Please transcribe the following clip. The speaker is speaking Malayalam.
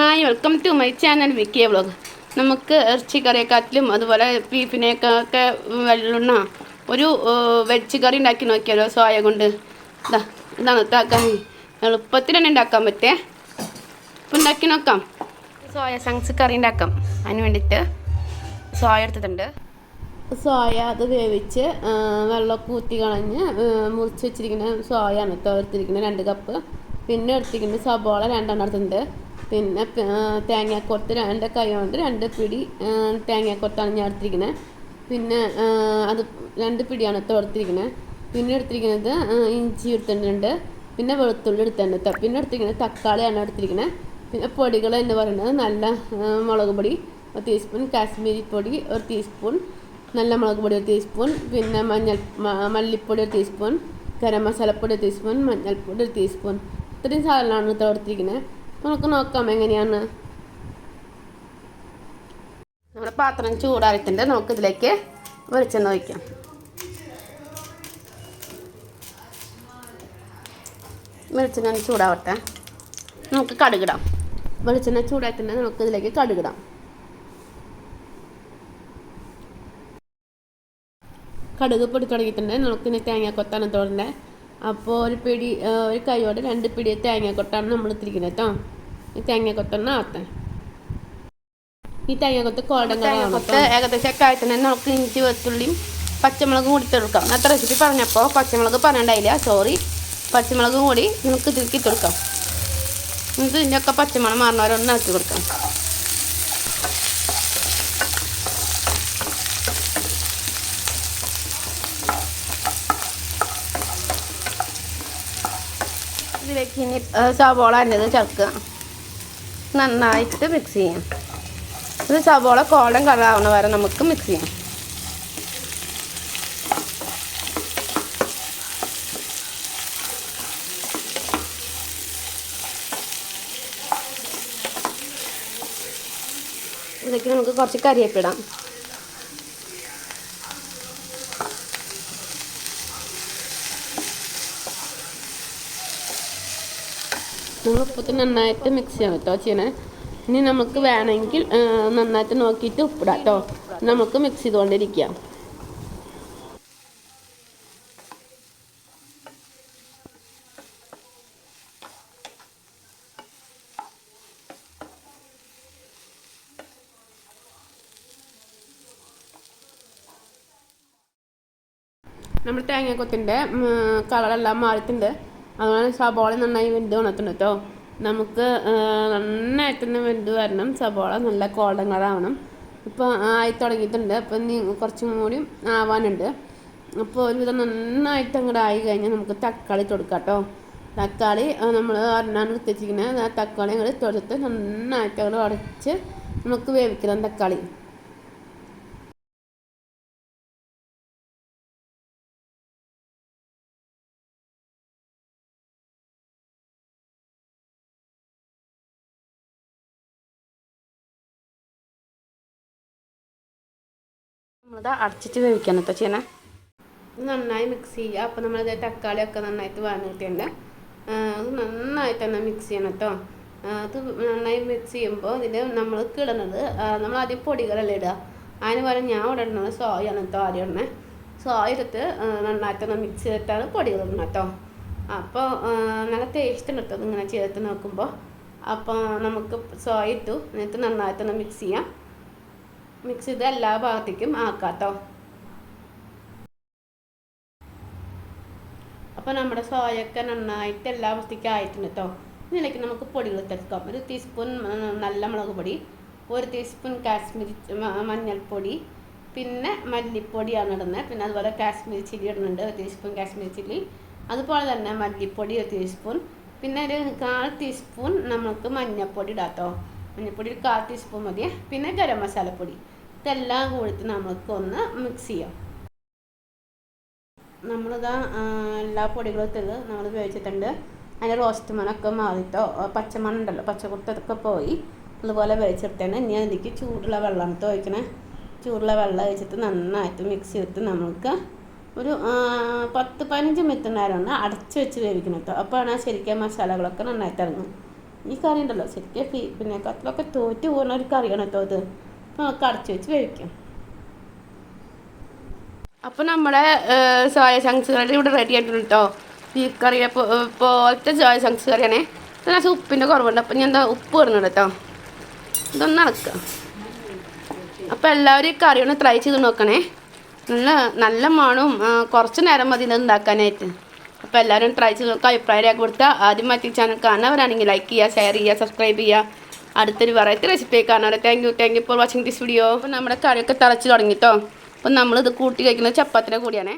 Hi welcome to my channel വിക്കിയ vlog നമുക്ക് ഇറച്ചി കറിയെക്കാട്ടിലും അതുപോലെ ബീഫിനേക്കൊക്കെ വെള്ളുന്ന വെള്ളുണ്ണ ഒരു വെജ് കറി ഉണ്ടാക്കി നോക്കിയാലോ സോയ കൊണ്ട്. ഇതാ ഇതാണ് ഇതാക്കാൻ. എളുപ്പത്തിൽ തന്നെ ഉണ്ടാക്കാൻ പറ്റേ. അപ്പം ഉണ്ടാക്കി നോക്കാം. സോയ സങ്സ് കറി ഉണ്ടാക്കാം. അതിന് വേണ്ടിയിട്ട് സോയ എടുത്തിട്ടുണ്ട്. സോയ അത് വേവിച്ച് വെള്ളം വെള്ളമൊക്കെ ഊറ്റി കളഞ്ഞ് മുറിച്ച് വെച്ചിരിക്കുന്ന സോയാണ് കേട്ടോ എടുത്തിരിക്കുന്നത് രണ്ട് കപ്പ് പിന്നെ എടുത്തിരിക്കുന്നത് സബോള രണ്ടെണ്ണം എടുത്തിട്ടുണ്ട്. പിന്നെ തേങ്ങാക്കൊത്ത് രണ്ട് കൈ കൊണ്ട് രണ്ട് പിടി തേങ്ങാക്കൊത്താണ് ഞാൻ എടുത്തിരിക്കുന്നത് പിന്നെ അത് രണ്ട് പിടിയാണ് തോർത്തിരിക്കുന്നത് പിന്നെ എടുത്തിരിക്കുന്നത് ഇഞ്ചി എടുത്തിട്ടുണ്ട്. പിന്നെ വെളുത്തുള്ളി എടുത്തിട്ടുണ്ട് പിന്നെ എടുത്തിരിക്കുന്നത് തക്കാളിയാണ് എടുത്തിരിക്കുന്നത് പിന്നെ പൊടികൾ എന്ന് പറയുന്നത് നല്ല മുളക് പൊടി ഒരു ടീസ്പൂൺ കാശ്മീരി പൊടി ഒരു ടീസ്പൂൺ നല്ല മുളക് പൊടി ഒരു ടീസ്പൂൺ പിന്നെ മഞ്ഞൾ മല്ലിപ്പൊടി ഒരു ടീസ്പൂൺ ഗരം മസാലപ്പൊടി ഒരു ടീസ്പൂൺ മഞ്ഞൾപ്പൊടി ഒരു ടീസ്പൂൺ ഇത്രയും സാധനമാണ് തോർത്തിരിക്കുന്നത് നമുക്ക് നോക്കാം എങ്ങനെയാണ്. നമ്മുടെ പാത്രം ചൂടായിട്ടുണ്ട് നമുക്ക് ഇതിലേക്ക് വെളിച്ചെണ്ണ ഒഴിക്കാം. വെളിച്ചെണ്ണ ചൂടാവട്ടെ. നമുക്ക് കടുകിടാം. വെളിച്ചെണ്ണ ചൂടായിട്ടുണ്ട്. നമുക്ക് ഇതിലേക്ക് കടുകിടാം. കടുക് പൊടി തുടങ്ങിയിട്ടുണ്ട് നമുക്ക് ഇനി തേങ്ങാക്കൊത്താണ് തോന്നുന്നത് അപ്പോൾ ഒരു പിടി ഒരു കൈയോടെ രണ്ട് പിടി തേങ്ങാക്കൊത്താണ് നമ്മൾ ഇത്തിരിക്കുന്നത് കേട്ടോ ഈ തേങ്ങാക്കൊത്താണ് ആവട്ടെ. ഈ തേങ്ങാക്കൊത്ത് കോടം തേങ്ങാക്കൊത്ത് ഏകദേശം തന്നെ നമുക്ക് ഇഞ്ചി വെത്തുള്ളിയും പച്ചമുളകും കൂടി ഇട്ടെടുക്കാം. നേരത്തെ റെസിപ്പി പറഞ്ഞപ്പോൾ പച്ചമുളക് പറഞ്ഞിട്ടില്ല സോറി പച്ചമുളകും കൂടി നമുക്ക് ഇതിലേക്ക് ഇട്ടെടുക്കാം. എന്നിട്ട് ഇതിന്റെയൊക്കെ പച്ചമുളക് മാറുന്നവരൊന്ന് ഇറക്കി കൊടുക്കാം ഇതിലേക്ക് ഇനി സവോള അല്ലത് ചേർക്കുക. നന്നായിട്ട് മിക്സ് ചെയ്യാം. ഇത് സവോള കോളൻ കളറാവുന്ന വരെ നമുക്ക് മിക്സ് ചെയ്യാം. ഇതൊക്കെ നമുക്ക് കുറച്ച് കരിയേപ്പിടാം. നമ്മൾ നന്നായിട്ട് മിക്സ് ചെയ്യാം കേട്ടോ ചെയ്യണേ. ഇനി നമുക്ക് വേണമെങ്കിൽ നന്നായിട്ട് നോക്കിയിട്ട് ഉപ്പിടാം കേട്ടോ നമുക്ക് മിക്സ് ചെയ്തുകൊണ്ടിരിക്കാം. നമ്മൾ തേങ്ങക്കൊത്തിന്റെ കളറെല്ലാം മാറിയിട്ടുണ്ട്. അതുപോലെ സബോള നന്നായി വെന്ത് വന്നിട്ടുണ്ട് കേട്ടോ നമുക്ക് നന്നായിട്ടൊന്ന് വെന്ത് വരണം. സബോള നല്ല കോൾഡൻ കളറാവണം ഇപ്പോൾ ആയി തുടങ്ങിയിട്ടുണ്ട്. അപ്പോൾ ഇനി കുറച്ചും കൂടി ആവാനുണ്ട്. അപ്പോൾ ഒരുവിധം നന്നായിട്ട് അങ്ങോട്ട് ആയി കഴിഞ്ഞാൽ നമുക്ക് തക്കാളി കൊടുക്കാം കേട്ടോ തക്കാളി നമ്മൾ അരണാണ് എടുത്തിരിക്കുന്നത്. ആ തക്കാളി അങ്ങോട്ട് തൊടുത്ത് നന്നായിട്ട് അങ്ങോട്ട് ഉടച്ച് നമുക്ക് വേവിക്കണം തക്കാളി. നമ്മളിത് അടച്ചിട്ട് വേവിക്കാൻ കേട്ടോ ചെയ്യണേ. നന്നായി മിക്സ് ചെയ്യുക. അപ്പോൾ നമ്മളത് തക്കാളിയൊക്കെ നന്നായിട്ട് വാങ്ങിയിട്ടുണ്ട് അത് നന്നായിട്ട് തന്നെ മിക്സ് ചെയ്യണം കേട്ടോ അത് നന്നായി മിക്സ് ചെയ്യുമ്പോൾ ഇതിൽ നമ്മൾ കിടന്നത് നമ്മൾ ആദ്യം പൊടികളല്ലേ ഇടുക. അതിന് പകരം ഞാൻ ഇവിടെ ഇടുന്നത് സോയാണ് കേട്ടോ ആദ്യം ഇടണേ സോയ നന്നായിട്ട് നന്നായിട്ടൊന്ന് മിക്സ് ചെയ്തിട്ടാണ് പൊടികൾ ഇടണം കേട്ടോ അപ്പോൾ നല്ല ടേസ്റ്റ് ഉണ്ട് കേട്ടോ ഇങ്ങനെ ചേർത്ത് നോക്കുമ്പോൾ. അപ്പോൾ നമുക്ക് സോയ ഇട്ടു. എന്നിട്ട് നന്നായിട്ടൊന്ന് മിക്സ് ചെയ്യാം. മിക്സ് ചെയ്ത് എല്ലാ ഭാഗത്തേക്കും ആക്കാത്തോ അപ്പൊ നമ്മുടെ സോയൊക്കെ നന്നായിട്ട് എല്ലാ അവസ്ഥയ്ക്ക് ആയിട്ടുണ്ട് കേട്ടോ ഇതിലേക്ക് നമുക്ക് പൊടികൾ ചേർക്കാം. ഒരു ടീസ്പൂൺ നല്ല മുളക് പൊടി ഒരു ടീസ്പൂൺ കാശ്മീരി മഞ്ഞൾപ്പൊടി പിന്നെ മല്ലിപ്പൊടിയാണ് ഇടുന്നത്. പിന്നെ അതുപോലെ കാശ്മീരി ചില്ലി ഇടുന്നുണ്ട് ഒരു ടീസ്പൂൺ കാശ്മീരി ചില്ലി. അതുപോലെ തന്നെ മല്ലിപ്പൊടി ഒരു ടീസ്പൂൺ പിന്നെ ഒരു കാൽ ടീസ്പൂൺ നമുക്ക് മഞ്ഞൾപ്പൊടി ഇടാം കേട്ടോ മഞ്ഞൾപ്പൊടി ഒരു കാൽ ടീസ്പൂൺ മതി. പിന്നെ ഗരം മസാലപ്പൊടി. ഇതെല്ലാം കൂടിയിട്ട് നമുക്കൊന്ന് മിക്സ് ചെയ്യാം. നമ്മളിതാ എല്ലാ പൊടികളും ഇട്ടത് നമ്മൾ ഉപയോഗിച്ചിട്ടുണ്ട്. അതിന്റെ റോസ്റ്റ് മണമൊക്കെ മാറിയിട്ടോ പച്ചമണം ഉണ്ടല്ലോ പച്ചക്കുത്തൊക്കെ പോയി. അതുപോലെ വേവിച്ചെടുത്താണ്. ഇനി അതിലേക്ക് ചൂടുള്ള വെള്ളം ഒഴിക്കണേ. ചൂടുള്ള വെള്ളം ഒഴിച്ചിട്ട് നന്നായിട്ട് മിക്സ് ചെയ്തിട്ട് നമുക്ക് ഒരു പത്ത് പതിനഞ്ച് മിനിറ്റ് നേരം ഒന്ന് അടച്ച് വെച്ച് വേവിക്കണം കേട്ടോ അപ്പോഴാണ് ശരിക്കും മസാലകളൊക്കെ നന്നായിട്ട് ഇറങ്ങും ഈ കറി ഉണ്ടല്ലോ. ശരിക്കും പിന്നെ കത്തിലൊക്കെ തോറ്റ് പോകുന്ന ഒരു കറിയാണ് കേട്ടോ അത്? നമുക്ക് അടച്ചു വെച്ച് കഴിക്കും അപ്പോൾ നമ്മുടെ സോയ ചങ്ക്സ് കറി ഇവിടെ റെഡി ആയിട്ടുണ്ട് കേട്ടോ ബീഫ് കറി പോലത്തെ സോയ ചങ്ക്സ് കറിയാണേ. ഇതിനകത്ത് ഉപ്പിന്റെ കുറവുണ്ട്. അപ്പം ഞാൻ എന്താ ഉപ്പ് വരുന്നുണ്ട് കേട്ടോ ഇതൊന്ന് അടക്കുക അപ്പോൾ എല്ലാവരും ഈ കറി ഒന്ന് ട്രൈ ചെയ്ത് നോക്കണേ. നല്ല നല്ല മണവും ആ, കുറച്ച് നേരം മതി ഇത് ഉണ്ടാക്കാനായിട്ട്. അപ്പോൾ എല്ലാവരും ട്രൈ ചെയ്ത് നോക്കുക അഭിപ്രായം രേഖപ്പെടുത്തുക ആദ്യം മറ്റേ ചാനൽ കാണാനവരാണെങ്കിൽ ലൈക്ക് ചെയ്യുക ഷെയർ ചെയ്യുക സബ്സ്ക്രൈബ് ചെയ്യുക. അടുത്തൊരു വെറൈറ്റി റെസിപ്പി കാണാറ് thank you thank you for watching this video അപ്പോൾ നമ്മുടെ കറിയൊക്കെ തിളച്ച് തുടങ്ങി അപ്പോൾ അപ്പം നമ്മളിത് കൂട്ടി കഴിക്കുന്നത് ചപ്പാത്തിന്റെ കൂടിയാണേ.